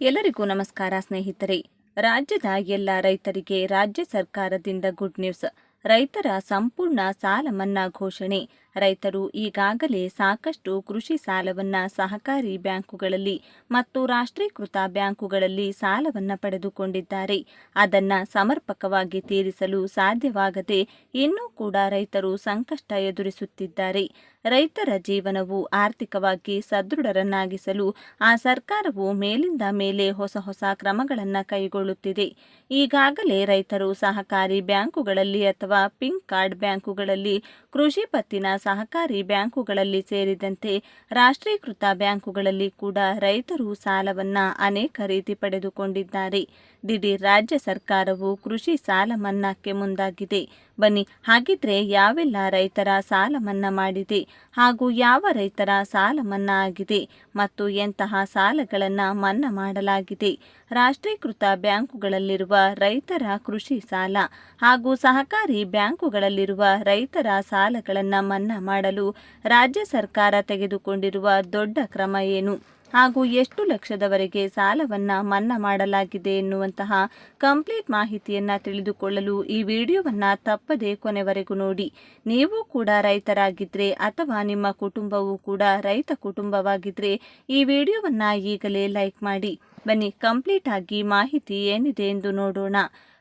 ಎಲ್ಲರಿಗೂ ನಮಸ್ಕಾರ ಸ್ನೇಹಿತರೆ. ರಾಜ್ಯದ ಎಲ್ಲ ರೈತರಿಗೆ ರಾಜ್ಯ ಸರ್ಕಾರದಿಂದ ಗುಡ್ ನ್ಯೂಸ್. ರೈತರ ಸಂಪೂರ್ಣ ಸಾಲ ಮನ್ನಾ ಘೋಷಣೆ. ರೈತರು ಈಗಾಗಲೇ ಸಾಕಷ್ಟು ಕೃಷಿ ಸಾಲವನ್ನ ಸಹಕಾರಿ ಬ್ಯಾಂಕುಗಳಲ್ಲಿ ಮತ್ತು ರಾಷ್ಟ್ರೀಕೃತ ಬ್ಯಾಂಕುಗಳಲ್ಲಿ ಸಾಲವನ್ನ ಪಡೆದುಕೊಂಡಿದ್ದಾರೆ. ಅದನ್ನ ಸಮರ್ಪಕವಾಗಿ ತೀರಿಸಲು ಸಾಧ್ಯವಾಗದೆ ಇನ್ನೂ ಕೂಡ ರೈತರು ಸಂಕಷ್ಟ ಎದುರಿಸುತ್ತಿದ್ದಾರೆ. ರೈತರ ಜೀವನವು ಆರ್ಥಿಕವಾಗಿ ಸದೃಢರನ್ನಾಗಿಸಲು ಆ ಸರ್ಕಾರವು ಮೇಲಿಂದ ಮೇಲೆ ಹೊಸ ಹೊಸ ಕ್ರಮಗಳನ್ನು ಕೈಗೊಳ್ಳುತ್ತಿದೆ. ಈಗಾಗಲೇ ರೈತರು ಸಹಕಾರಿ ಬ್ಯಾಂಕುಗಳಲ್ಲಿ ಅಥವಾ ಪಿಂಕ್ ಕಾರ್ಡ್ ಬ್ಯಾಂಕುಗಳಲ್ಲಿ ಕೃಷಿ ಪತ್ತಿನ ಸಹಕಾರಿ ಬ್ಯಾಂಕುಗಳಲ್ಲಿ ಸೇರಿದಂತೆ ರಾಷ್ಟ್ರೀಕೃತ ಬ್ಯಾಂಕುಗಳಲ್ಲಿ ಕೂಡ ರೈತರು ಸಾಲವನ್ನ ಅನೇಕ ರೀತಿ ಪಡೆದುಕೊಂಡಿದ್ದಾರೆ. ದಿಢೀರ್ ರಾಜ್ಯ ಸರ್ಕಾರವು ಕೃಷಿ ಸಾಲ ಮನ್ನಾಕ್ಕೆ ಮುಂದಾಗಿದೆ. ಬನ್ನಿ, ಹಾಗಿದ್ರೆ ಯಾವೆಲ್ಲ ರೈತರ ಸಾಲ ಮನ್ನಾ ಮಾಡಿದೆ ಹಾಗೂ ಯಾವ ರೈತರ ಸಾಲ ಮನ್ನಾ ಆಗಿದೆ ಮತ್ತು ಎಂತಹ ಸಾಲಗಳನ್ನು ಮನ್ನಾ ಮಾಡಲಾಗಿದೆ. ರಾಷ್ಟ್ರೀಕೃತ ಬ್ಯಾಂಕುಗಳಲ್ಲಿರುವ ರೈತರ ಕೃಷಿ ಸಾಲ ಹಾಗೂ ಸಹಕಾರಿ ಬ್ಯಾಂಕುಗಳಲ್ಲಿರುವ ರೈತರ ಸಾಲಗಳನ್ನು ಮನ್ನಾ ಮಾಡಲು ರಾಜ್ಯ ಸರ್ಕಾರ ತೆಗೆದುಕೊಂಡಿರುವ ದೊಡ್ಡ ಕ್ರಮ ಏನು? ಹಾಗೂ ಎಷ್ಟು ಲಕ್ಷದವರೆಗೆ ಸಾಲವನ್ನ ಮನ್ನಾ ಮಾಡಲಾಗಿದೆ ಎನ್ನುವಂತಹ ಕಂಪ್ಲೀಟ್ ಮಾಹಿತಿಯನ್ನ ತಿಳಿದುಕೊಳ್ಳಲು ಈ ವಿಡಿಯೋವನ್ನ ತಪ್ಪದೆ ಕೊನೆವರೆಗೂ ನೋಡಿ. ನೀವು ಕೂಡ ರೈತರಾಗಿದ್ರೆ ಅಥವಾ ನಿಮ್ಮ ಕುಟುಂಬವು ಕೂಡ ರೈತ ಕುಟುಂಬವಾಗಿದ್ರೆ ಈ ವಿಡಿಯೋವನ್ನ ಈಗಲೇ ಲೈಕ್ ಮಾಡಿ. ಬನ್ನಿ, ಕಂಪ್ಲೀಟ್ ಆಗಿ ಮಾಹಿತಿ ಏನಿದೆ ಎಂದು ನೋಡೋಣ.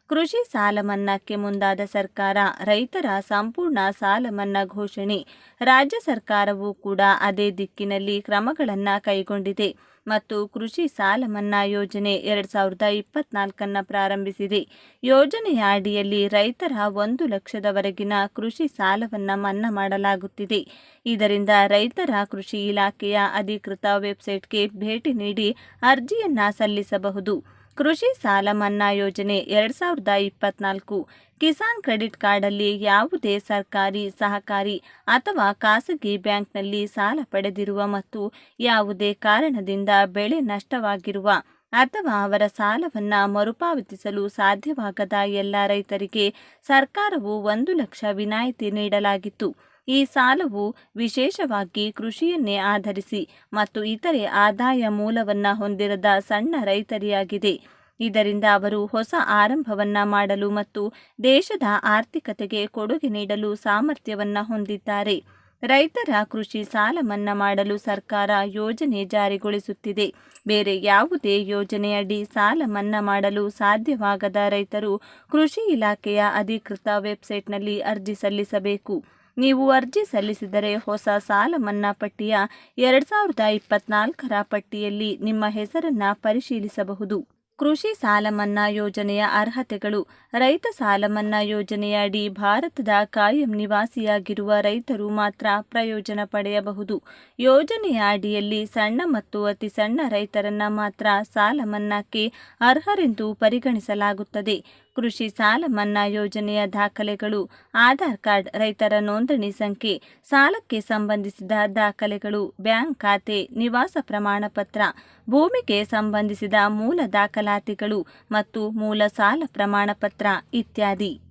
ಕೃಷಿ ಸಾಲ ಮನ್ನಾಕ್ಕೆ ಮುಂದಾದ ಸರ್ಕಾರ, ರೈತರ ಸಂಪೂರ್ಣ ಸಾಲ ಮನ್ನಾ ಘೋಷಣೆ. ರಾಜ್ಯ ಸರ್ಕಾರವು ಕೂಡ ಅದೇ ದಿಕ್ಕಿನಲ್ಲಿ ಕ್ರಮಗಳನ್ನು ಕೈಗೊಂಡಿದೆ ಮತ್ತು ಕೃಷಿ ಸಾಲ ಮನ್ನಾ ಯೋಜನೆ ಎರಡ್ ಸಾವಿರದ ಇಪ್ಪತ್ನಾಲ್ಕನ್ನ ಪ್ರಾರಂಭಿಸಿದೆ. ಯೋಜನೆಯ ಅಡಿಯಲ್ಲಿ ರೈತರ ಒಂದು ಲಕ್ಷದವರೆಗಿನ ಕೃಷಿ ಸಾಲವನ್ನು ಮನ್ನಾ ಮಾಡಲಾಗುತ್ತಿದೆ. ಇದರಿಂದ ರೈತರ ಕೃಷಿ ಇಲಾಖೆಯ ಅಧಿಕೃತ ವೆಬ್ಸೈಟ್ಗೆ ಭೇಟಿ ನೀಡಿ ಅರ್ಜಿಯನ್ನ ಸಲ್ಲಿಸಬಹುದು. ಕೃಷಿ ಸಾಲ ಮನ್ನಾ ಯೋಜನೆ ಎರಡ್ ಸಾವಿರದ ಇಪ್ಪತ್ನಾಲ್ಕು. ಕಿಸಾನ್ ಕ್ರೆಡಿಟ್ ಕಾರ್ಡಲ್ಲಿ ಯಾವುದೇ ಸರ್ಕಾರಿ, ಸಹಕಾರಿ ಅಥವಾ ಖಾಸಗಿ ಬ್ಯಾಂಕ್ನಲ್ಲಿ ಸಾಲ ಪಡೆದಿರುವ ಮತ್ತು ಯಾವುದೇ ಕಾರಣದಿಂದ ಬೆಳೆ ನಷ್ಟವಾಗಿರುವ ಅಥವಾ ಅವರ ಸಾಲವನ್ನ ಮರುಪಾವತಿಸಲು ಸಾಧ್ಯವಾಗದ ಎಲ್ಲ ರೈತರಿಗೆ ಸರ್ಕಾರವು ಒಂದು ಲಕ್ಷ ವಿನಾಯಿತಿ ನೀಡಲಾಗಿತ್ತು. ಈ ಸಾಲವು ವಿಶೇಷವಾಗಿ ಕೃಷಿಯನ್ನೇ ಆಧರಿಸಿ ಮತ್ತು ಇತರೆ ಆದಾಯ ಮೂಲವನ್ನ ಹೊಂದಿರದ ಸಣ್ಣ ರೈತರಿಯಾಗಿದೆ. ಇದರಿಂದ ಅವರು ಹೊಸ ಆರಂಭವನ್ನ ಮಾಡಲು ಮತ್ತು ದೇಶದ ಆರ್ಥಿಕತೆಗೆ ಕೊಡುಗೆ ನೀಡಲು ಸಾಮರ್ಥ್ಯವನ್ನ ಹೊಂದಿದ್ದಾರೆ. ರೈತರ ಕೃಷಿ ಸಾಲ ಮನ್ನಾ ಮಾಡಲು ಸರ್ಕಾರ ಯೋಜನೆ ಜಾರಿಗೊಳಿಸುತ್ತಿದೆ. ಬೇರೆ ಯಾವುದೇ ಯೋಜನೆಯಡಿ ಸಾಲ ಮನ್ನಾ ಮಾಡಲು ಸಾಧ್ಯವಾಗದ ರೈತರು ಕೃಷಿ ಇಲಾಖೆಯ ಅಧಿಕೃತ ವೆಬ್ಸೈಟ್ನಲ್ಲಿ ಅರ್ಜಿ ಸಲ್ಲಿಸಬೇಕು. ನೀವು ಅರ್ಜಿ ಸಲ್ಲಿಸಿದರೆ ಹೊಸ ಸಾಲ ಮನ್ನಾ ಪಟ್ಟಿಯ ಎರಡು ಸಾವಿರದ ಇಪ್ಪತ್ನಾಲ್ಕರ ಪಟ್ಟಿಯಲ್ಲಿ ನಿಮ್ಮ ಹೆಸರನ್ನ ಪರಿಶೀಲಿಸಬಹುದು. ಕೃಷಿ ಸಾಲ ಮನ್ನಾ ಯೋಜನೆಯ ಅರ್ಹತೆಗಳು. ರೈತ ಸಾಲ ಯೋಜನೆಯಡಿ ಭಾರತದ ಕಾಯಂ ನಿವಾಸಿಯಾಗಿರುವ ರೈತರು ಮಾತ್ರ ಪ್ರಯೋಜನ ಪಡೆಯಬಹುದು. ಯೋಜನೆಯ ಅಡಿಯಲ್ಲಿ ಸಣ್ಣ ಮತ್ತು ಅತಿ ಸಣ್ಣ ರೈತರನ್ನ ಮಾತ್ರ ಸಾಲ ಮನ್ನಾಕ್ಕೆ ಅರ್ಹರೆಂದು ಪರಿಗಣಿಸಲಾಗುತ್ತದೆ. ಕೃಷಿ ಸಾಲ ಮನ್ನಾ ಯೋಜನೆಯ ದಾಖಲೆಗಳು, ಆಧಾರ್ ಕಾರ್ಡ್ ರೈತರ ನೋಂದಣಿ ಸಂಖ್ಯೆ, ಸಾಲಕ್ಕೆ ಸಂಬಂಧಿಸಿದ ದಾಖಲೆಗಳು, ಬ್ಯಾಂಕ್ ಖಾತೆ, ನಿವಾಸ ಪ್ರಮಾಣ ಪತ್ರ, ಭೂಮಿಗೆ ಸಂಬಂಧಿಸಿದ ಮೂಲ ದಾಖಲಾತಿಗಳು ಮತ್ತು ಮೂಲ ಸಾಲ ಪ್ರಮಾಣ ಪತ್ರ ಇತ್ಯಾದಿ.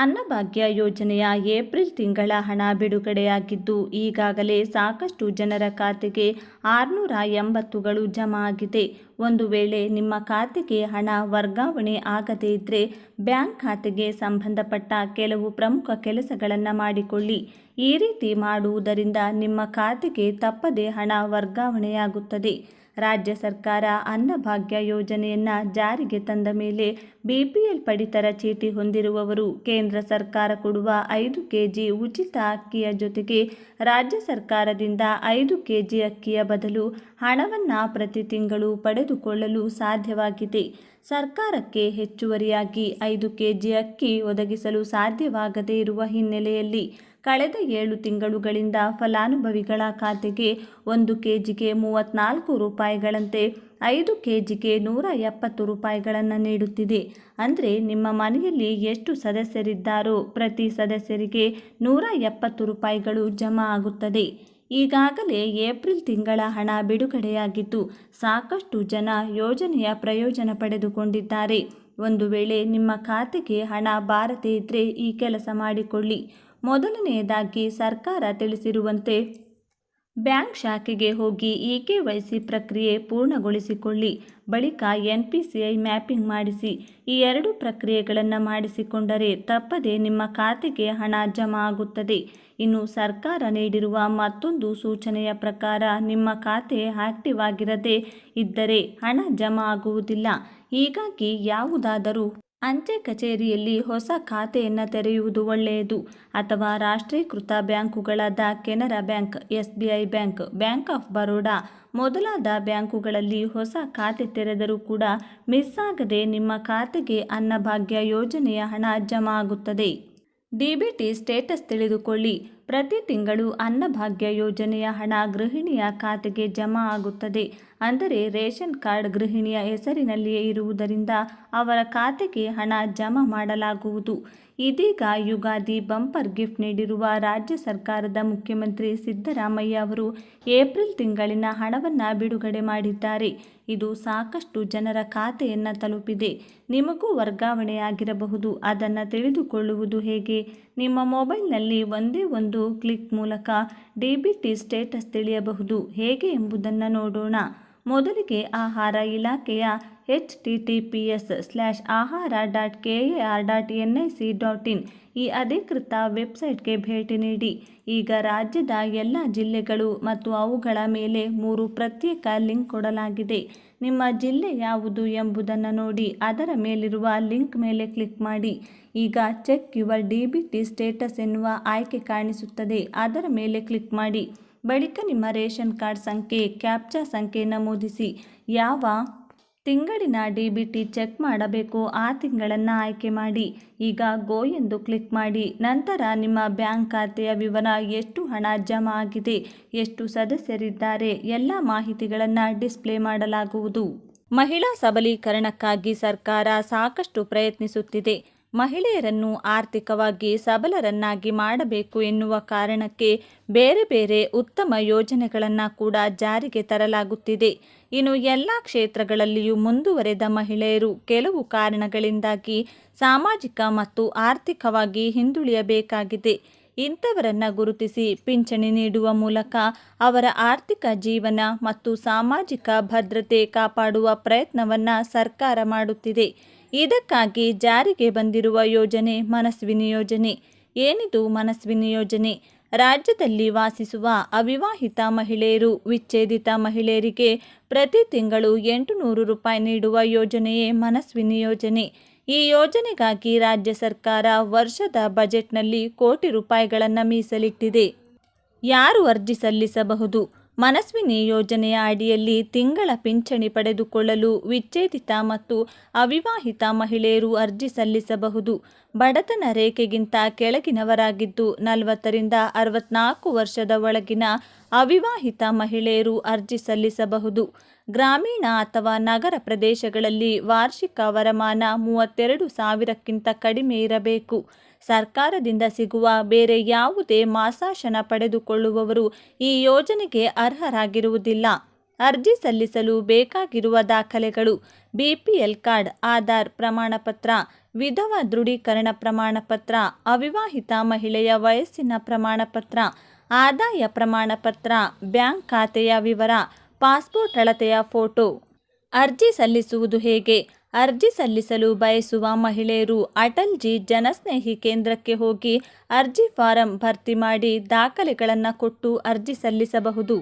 ಅನ್ನಭಾಗ್ಯ ಯೋಜನೆಯ ಏಪ್ರಿಲ್ ತಿಂಗಳ ಹಣ ಬಿಡುಗಡೆಯಾಗಿದ್ದು, ಈಗಾಗಲೇ ಸಾಕಷ್ಟು ಜನರ ಖಾತೆಗೆ ಆರುನೂರ ಎಂಬತ್ತುಗಳು ಜಮಾ ಆಗಿದೆ. ಒಂದು ವೇಳೆ ನಿಮ್ಮ ಖಾತೆಗೆ ಹಣ ವರ್ಗಾವಣೆ ಆಗದೇ ಇದ್ದರೆ ಬ್ಯಾಂಕ್ ಖಾತೆಗೆ ಸಂಬಂಧಪಟ್ಟ ಕೆಲವು ಪ್ರಮುಖ ಕೆಲಸಗಳನ್ನು ಮಾಡಿಕೊಳ್ಳಿ. ಈ ರೀತಿ ಮಾಡುವುದರಿಂದ ನಿಮ್ಮ ಖಾತೆಗೆ ತಪ್ಪದೇ ಹಣ ವರ್ಗಾವಣೆಯಾಗುತ್ತದೆ. ರಾಜ್ಯ ಸರ್ಕಾರ ಅನ್ನಭಾಗ್ಯ ಯೋಜನೆಯನ್ನ ಜಾರಿಗೆ ತಂದ ಮೇಲೆ ಬಿಪಿಎಲ್ ಪಡಿತರ ಚೀಟಿ ಹೊಂದಿರುವವರು ಕೇಂದ್ರ ಸರ್ಕಾರ ಕೊಡುವ ಐದು ಕೆಜಿ ಉಚಿತ ಅಕ್ಕಿಯ ಜೊತೆಗೆ ರಾಜ್ಯ ಸರ್ಕಾರದಿಂದ ಐದು ಕೆಜಿ ಅಕ್ಕಿಯ ಬದಲು ಹಣವನ್ನು ಪ್ರತಿ ತಿಂಗಳು ಪಡೆದುಕೊಳ್ಳಲು ಸಾಧ್ಯವಾಗಿದೆ. ಸರ್ಕಾರಕ್ಕೆ ಹೆಚ್ಚುವರಿಯಾಗಿ ಐದು ಕೆಜಿ ಅಕ್ಕಿ ಒದಗಿಸಲು ಸಾಧ್ಯವಾಗದೇ ಇರುವ ಹಿನ್ನೆಲೆಯಲ್ಲಿ ಕಳೆದ ಏಳು ತಿಂಗಳುಗಳಿಂದ ಫಲಾನುಭವಿಗಳ ಖಾತೆಗೆ ಒಂದು ಕೆಜಿಗೆ ಮೂವತ್ತ್ನಾಲ್ಕು ರೂಪಾಯಿಗಳಂತೆ ಐದು ಕೆಜಿಗೆ ನೂರ ಎಪ್ಪತ್ತು ರೂಪಾಯಿಗಳನ್ನು ನೀಡುತ್ತಿದೆ. ಅಂದರೆ ನಿಮ್ಮ ಮನೆಯಲ್ಲಿ ಎಷ್ಟು ಸದಸ್ಯರಿದ್ದಾರೋ ಪ್ರತಿ ಸದಸ್ಯರಿಗೆ ನೂರ ಎಪ್ಪತ್ತು ರೂಪಾಯಿಗಳು ಜಮಾ ಆಗುತ್ತದೆ. ಈಗಾಗಲೇ ಏಪ್ರಿಲ್ ತಿಂಗಳ ಹಣ ಬಿಡುಗಡೆಯಾಗಿದ್ದು ಸಾಕಷ್ಟು ಜನ ಯೋಜನೆಯ ಪ್ರಯೋಜನ ಪಡೆದುಕೊಂಡಿದ್ದಾರೆ. ಒಂದು ವೇಳೆ ನಿಮ್ಮ ಖಾತೆಗೆ ಹಣ ಬಾರದೇ ಇದ್ದರೆ ಈ ಕೆಲಸ ಮಾಡಿಕೊಳ್ಳಿ. ಮೊದಲನೆಯದಾಗಿ ಸರ್ಕಾರ ತಿಳಿಸಿರುವಂತೆ, ಬ್ಯಾಂಕ್ ಶಾಖೆಗೆ ಹೋಗಿ ಇ ಕೆ ವೈ ಸಿ ಪ್ರಕ್ರಿಯೆ ಪೂರ್ಣಗೊಳಿಸಿಕೊಳ್ಳಿ. ಬಳಿಕ N P C I mapping ಮಾಡಿಸಿ, ಈ ಎರಡು ಪ್ರಕ್ರಿಯೆಗಳನ್ನು ಮಾಡಿಸಿಕೊಂಡರೆ ತಪ್ಪದೆ ನಿಮ್ಮ ಖಾತೆಗೆ ಹಣ ಜಮಾ ಆಗುತ್ತದೆ. ಇನ್ನು ಸರ್ಕಾರ ನೀಡಿರುವ ಮತ್ತೊಂದು ಸೂಚನೆಯ ಪ್ರಕಾರ, ನಿಮ್ಮ ಖಾತೆ ಆಕ್ಟಿವ್ ಆಗಿರದೇ ಇದ್ದರೆ ಹಣ ಜಮಾ ಆಗುವುದಿಲ್ಲ. ಹೀಗಾಗಿ ಯಾವುದಾದರೂ ಅಂಚೆ ಕಚೇರಿಯಲ್ಲಿ ಹೊಸ ಖಾತೆಯನ್ನು ತೆರೆಯುವುದು ಒಳ್ಳೆಯದು. ಅಥವಾ ರಾಷ್ಟ್ರೀಕೃತ ಬ್ಯಾಂಕುಗಳಾದ Canara bank S B I bank bank of Baroda ಮೊದಲಾದ ಬ್ಯಾಂಕುಗಳಲ್ಲಿ ಹೊಸ ಖಾತೆ ತೆರೆದರೂ ಕೂಡ ಮಿಸ್ ಆಗದೆ ನಿಮ್ಮ ಖಾತೆಗೆ ಅನ್ನಭಾಗ್ಯ ಯೋಜನೆಯ ಹಣ ಜಮಾ ಆಗುತ್ತದೆ. ಡಿಬಿಟಿ ಸ್ಟೇಟಸ್ ತಿಳಿದುಕೊಳ್ಳಿ. ಪ್ರತಿ ತಿಂಗಳು ಅನ್ನಭಾಗ್ಯ ಯೋಜನೆಯ ಹಣ ಗೃಹಿಣಿಯ ಖಾತೆಗೆ ಜಮಾ ಆಗುತ್ತದೆ. ಅಂದರೆ ರೇಷನ್ ಕಾರ್ಡ್ ಗೃಹಿಣಿಯ ಹೆಸರಿನಲ್ಲಿಯೇ ಇರುವುದರಿಂದ ಅವರ ಖಾತೆಗೆ ಹಣ ಜಮಾ ಮಾಡಲಾಗುವುದು. ಇದೀಗ ಯುಗಾದಿ ಬಂಪರ್ ಗಿಫ್ಟ್ ನೀಡಿರುವ ರಾಜ್ಯ ಸರ್ಕಾರದ ಮುಖ್ಯಮಂತ್ರಿ ಸಿದ್ದರಾಮಯ್ಯ ಅವರು ಏಪ್ರಿಲ್ ತಿಂಗಳಿನ ಹಣವನ್ನು ಬಿಡುಗಡೆ ಮಾಡಿದ್ದಾರೆ. ಇದು ಸಾಕಷ್ಟು ಜನರ ಖಾತೆಯನ್ನು ತಲುಪಿದೆ. ನಿಮಗೂ ವರ್ಗಾವಣೆಯಾಗಿರಬಹುದು. ಅದನ್ನು ತಿಳಿದುಕೊಳ್ಳುವುದು ಹೇಗೆ? ನಿಮ್ಮ ಮೊಬೈಲ್ನಲ್ಲಿ ಒಂದೇ ಒಂದು ಕ್ಲಿಕ್ ಮೂಲಕ ಡಿ ಸ್ಟೇಟಸ್ ತಿಳಿಯಬಹುದು. ಹೇಗೆ ಎಂಬುದನ್ನು ನೋಡೋಣ. ಮೊದಲಿಗೆ ಆಹಾರ ಇಲಾಖೆಯ H T T P S slash ahara dot K A R dot N I C dot in ಈ ಅಧಿಕೃತ ವೆಬ್ಸೈಟ್ಗೆ ಭೇಟಿ ನೀಡಿ. ಈಗ ರಾಜ್ಯದ ಎಲ್ಲ ಜಿಲ್ಲೆಗಳು ಮತ್ತು ಅವುಗಳ ಮೇಲೆ ಮೂರು ಪ್ರತ್ಯೇಕ ಲಿಂಕ್ ಕೊಡಲಾಗಿದೆ. ನಿಮ್ಮ ಜಿಲ್ಲೆ ಯಾವುದು ಎಂಬುದನ್ನು ನೋಡಿ, ಅದರ ಮೇಲಿರುವ ಲಿಂಕ್ ಮೇಲೆ ಕ್ಲಿಕ್ ಮಾಡಿ. ಈಗ check your D B T status ಎನ್ನುವ ಆಯ್ಕೆ ಕಾಣಿಸುತ್ತದೆ, ಅದರ ಮೇಲೆ ಕ್ಲಿಕ್ ಮಾಡಿ. ಬಳಿಕ ನಿಮ್ಮ ರೇಷನ್ ಕಾರ್ಡ್ ಸಂಖ್ಯೆ, ಕ್ಯಾಪ್ಚಾ ಸಂಖ್ಯೆ ನಮೂದಿಸಿ. ಯಾವ ತಿಂಗಳಿನ ಡಿ ಬಿ ಟಿ ಚೆಕ್ ಮಾಡಬೇಕು ಆ ತಿಂಗಳನ್ನು ಆಯ್ಕೆ ಮಾಡಿ. ಈಗ ಗೋ ಎಂದು ಕ್ಲಿಕ್ ಮಾಡಿ. ನಂತರ ನಿಮ್ಮ ಬ್ಯಾಂಕ್ ಖಾತೆಯ ವಿವರ, ಎಷ್ಟು ಹಣ ಜಮಾ ಆಗಿದೆ, ಎಷ್ಟು ಸದಸ್ಯರಿದ್ದಾರೆ, ಎಲ್ಲ ಮಾಹಿತಿಗಳನ್ನು ಡಿಸ್ಪ್ಲೇ ಮಾಡಲಾಗುವುದು. ಮಹಿಳಾ ಸಬಲೀಕರಣಕ್ಕಾಗಿ ಸರ್ಕಾರ ಸಾಕಷ್ಟು ಪ್ರಯತ್ನಿಸುತ್ತಿದೆ. ಮಹಿಳೆಯರನ್ನು ಆರ್ಥಿಕವಾಗಿ ಸಬಲರನ್ನಾಗಿ ಮಾಡಬೇಕು ಎನ್ನುವ ಕಾರಣಕ್ಕೆ ಬೇರೆ ಬೇರೆ ಉತ್ತಮ ಯೋಜನೆಗಳನ್ನು ಕೂಡ ಜಾರಿಗೆ ತರಲಾಗುತ್ತಿದೆ. ಇನ್ನು ಎಲ್ಲ ಕ್ಷೇತ್ರಗಳಲ್ಲಿಯೂ ಮುಂದುವರೆದ ಮಹಿಳೆಯರು ಕೆಲವು ಕಾರಣಗಳಿಂದಾಗಿ ಸಾಮಾಜಿಕ ಮತ್ತು ಆರ್ಥಿಕವಾಗಿ ಹಿಂದುಳಿಯಬೇಕಾಗಿದೆ. ಇಂಥವರನ್ನು ಗುರುತಿಸಿ ಪಿಂಚಣಿ ನೀಡುವ ಮೂಲಕ ಅವರ ಆರ್ಥಿಕ ಜೀವನ ಮತ್ತು ಸಾಮಾಜಿಕ ಭದ್ರತೆ ಕಾಪಾಡುವ ಪ್ರಯತ್ನವನ್ನು ಸರ್ಕಾರ ಮಾಡುತ್ತಿದೆ. ಇದಕ್ಕಾಗಿ ಜಾರಿಗೆ ಬಂದಿರುವ ಯೋಜನೆ ಮನಸ್ವಿನಿ ಯೋಜನೆ. ಏನಿದು ಮನಸ್ವಿನಿ ಯೋಜನೆ? ರಾಜ್ಯದಲ್ಲಿ ವಾಸಿಸುವ ಅವಿವಾಹಿತ ಮಹಿಳೆಯರು, ವಿಚ್ಛೇದಿತ ಮಹಿಳೆಯರಿಗೆ ಪ್ರತಿ ತಿಂಗಳು ಎಂಟು ನೂರು ರೂಪಾಯಿ ನೀಡುವ ಯೋಜನೆಯೇ ಮನಸ್ವಿನಿ ಯೋಜನೆ. ಈ ಯೋಜನೆಗಾಗಿ ರಾಜ್ಯ ಸರ್ಕಾರ ವರ್ಷದ ಬಜೆಟ್ನಲ್ಲಿ ಕೋಟಿ ರೂಪಾಯಿಗಳನ್ನು ಮೀಸಲಿಟ್ಟಿದೆ. ಯಾರು ಅರ್ಜಿ ಸಲ್ಲಿಸಬಹುದು? ಮನಸ್ವಿನಿ ಯೋಜನೆಯ ಅಡಿಯಲ್ಲಿ ತಿಂಗಳ ಪಿಂಚಣಿ ಪಡೆದುಕೊಳ್ಳಲು ವಿಚ್ಛೇದಿತ ಮತ್ತು ಅವಿವಾಹಿತ ಮಹಿಳೆಯರು ಅರ್ಜಿ ಸಲ್ಲಿಸಬಹುದು. ಬಡತನ ರೇಖೆಗಿಂತ ಕೆಳಗಿನವರಾಗಿದ್ದು ನಲವತ್ತರಿಂದ ಅರವತ್ನಾಲ್ಕು ವರ್ಷದ ಒಳಗಿನ ಅವಿವಾಹಿತ ಮಹಿಳೆಯರು ಅರ್ಜಿ ಸಲ್ಲಿಸಬಹುದು. ಗ್ರಾಮೀಣ ಅಥವಾ ನಗರ ಪ್ರದೇಶಗಳಲ್ಲಿ ವಾರ್ಷಿಕ ವರಮಾನ ಮೂವತ್ತೆರಡು ಸಾವಿರಕ್ಕಿಂತ ಕಡಿಮೆ ಇರಬೇಕು. ಸರ್ಕಾರದಿಂದ ಸಿಗುವ ಬೇರೆ ಯಾವುದೇ ಮಾಸಾಶನ ಪಡೆದುಕೊಳ್ಳುವವರು ಈ ಯೋಜನೆಗೆ ಅರ್ಹರಾಗಿರುವುದಿಲ್ಲ. ಅರ್ಜಿ ಸಲ್ಲಿಸಲು ಬೇಕಾಗಿರುವ ದಾಖಲೆಗಳು, ಬಿಪಿಎಲ್ ಕಾರ್ಡ್, ಆಧಾರ್ ಪ್ರಮಾಣಪತ್ರ, ವಿಧವ ದೃಢೀಕರಣ ಪ್ರಮಾಣಪತ್ರ, ಅವಿವಾಹಿತ ಮಹಿಳೆಯ ವಯಸ್ಸಿನ ಪ್ರಮಾಣಪತ್ರ, ಆದಾಯ ಪ್ರಮಾಣಪತ್ರ, ಬ್ಯಾಂಕ್ ಖಾತೆಯ ವಿವರ, ಪಾಸ್ಪೋರ್ಟ್ ಅಳತೆಯ ಫೋಟೋ. ಅರ್ಜಿ ಸಲ್ಲಿಸುವುದು ಹೇಗೆ? ಅರ್ಜಿ ಸಲ್ಲಿಸಲು ಬಯಸುವ ಮಹಿಳೆಯರು ಅಟಲ್ಜಿ ಜನಸ್ನೇಹಿ ಕೇಂದ್ರಕ್ಕೆ ಹೋಗಿ ಅರ್ಜಿ ಫಾರಂ ಭರ್ತಿ ಮಾಡಿ ದಾಖಲೆಗಳನ್ನು ಕೊಟ್ಟು ಅರ್ಜಿ ಸಲ್ಲಿಸಬಹುದು.